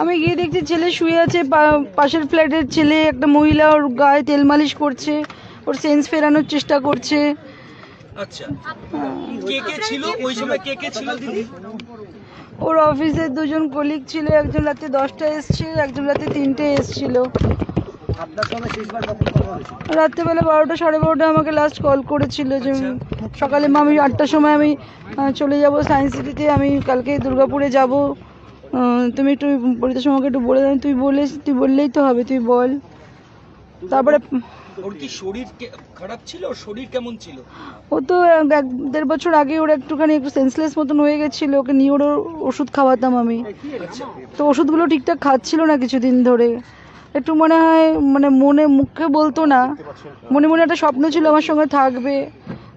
আমি গিয়ে দেখছি ছেলে শুয়ে আছে পা- পাশের ফ্ল্যাটের ছেলে একটা মহিলা ওর গায়ে তেল মালিশ করছে ওর সেন্স ফেরানোর চেষ্টা করছে। আচ্ছা। কে কে ছিল? ওই সময় কে কে ছিল দিদি? ওর অফিসের দুজন কলিগ ছিল একজন রাতে দশটায় এসছে একজন রাতে তিনটে এসছিল। রাত্রেবেলা বারোটা সাড়ে বারোটা আমাকে লাস্ট কল করেছিল যে সকালে মা আমি আটটার সময় আমি চলে যাব সায়েন্স সিটিতে আমি কালকে দুর্গাপুরে যাব। তুমি একটু পরিতোষ আমাকে একটু বলে দাও তুই বলে তুই বললেই তো হবে তুই বল। তারপরে ওর কি শরীর খারাপ ছিল? ওর শরীর কেমন ছিল? ও তো এক দেড় বছর আগে ওর একটুখানি একটু সেন্সলেস মতন হয়ে গেছিল ওকে নিয়ে ওর ওষুধ খাওয়াতাম আমি। তো ওষুধগুলো ঠিকঠাক খাচ্ছিল না কিছুদিন ধরে। একটু মনে হয় মানে মনে মুখে বলতো না। মনে মনে একটা স্বপ্ন ছিল আমার সঙ্গে থাকবে।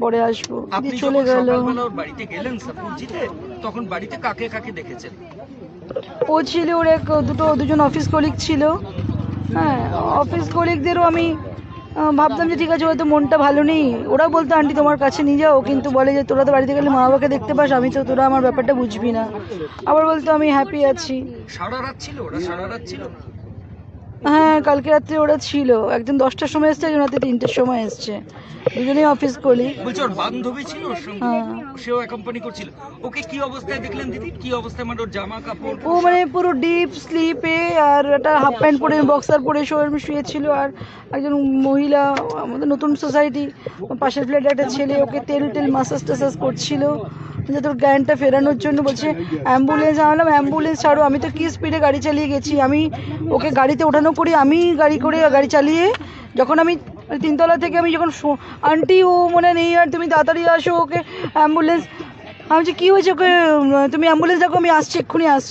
পরে আসব। আপনি চলে গেল। বাড়িতে গেলেন সাপুরজিতে তখন বাড়িতে কাকে কাকে দেখেছেন? ও ছিল ওর এক দুটো দুজন অফিস কলিগ ছিল। হ্যাঁ অফিস কলিগদেরও আমি ভাবতাম যে ঠিক আছে হয়তো মনটা ভালো নেই। ওরা বলতো আন্টি তোমার কাছে নিয়ে যাও। কিন্তু বলে যে তোরা তো বাড়িতে গেলে মা বাবাকে দেখতে পাস আমি তো তোরা আমার ব্যাপারটা বুঝবি না। আবার বলতো আমি হ্যাপি আছি। সারা রাত ছিল ওরা? সারা রাত ছিল? হ্যাঁ কালকে রাত্রে ওরা ছিল। একজন দশটার সময় এসছে একজন রাতে তিনটের সময় এসছে। দুজনেই অফিস কলিগ বলছি ওর বান্ধবী ছিল ওর সঙ্গে? হ্যাঁ। সেও অ্যাকম্পানি করছিল। ওকে কি অবস্থায় দেখলেন দিদি? কি অবস্থায়? মানে ওর জামা কাপড়? ও মানে পুরো ডিপ স্লিপে আর একটা হাফ প্যান্ট পরে বক্সার পরে শোয়ে শুয়েছিল আর একজন মহিলা আমাদের নতুন সোসাইটি পাশের ফ্ল্যাটে একটা ছেলে ওকে তেল টেল মাসাজ টাসাজ করছিল। যে তোর জ্ঞানটা ফেরানোর জন্য বলছে অ্যাম্বুলেন্স আনলাম অ্যাম্বুলেন্স ছাড়ো আমি তো কি স্পিডে গাড়ি চালিয়ে গেছি? আমি ওকে গাড়িতে ওঠানো করি আমি গাড়ি করে গাড়ি চালিয়ে যখন আমি তিনতলা থেকে আমি যখন আন্টি ও মনে নেই, আর তুমি তাড়াতাড়ি আসো ওকে অ্যাম্বুলেন্স আমি বলছি, কী হয়েছে ওকে? তুমি অ্যাম্বুলেন্স দেখো, আমি আসছি, এক্ষুনি আসছি।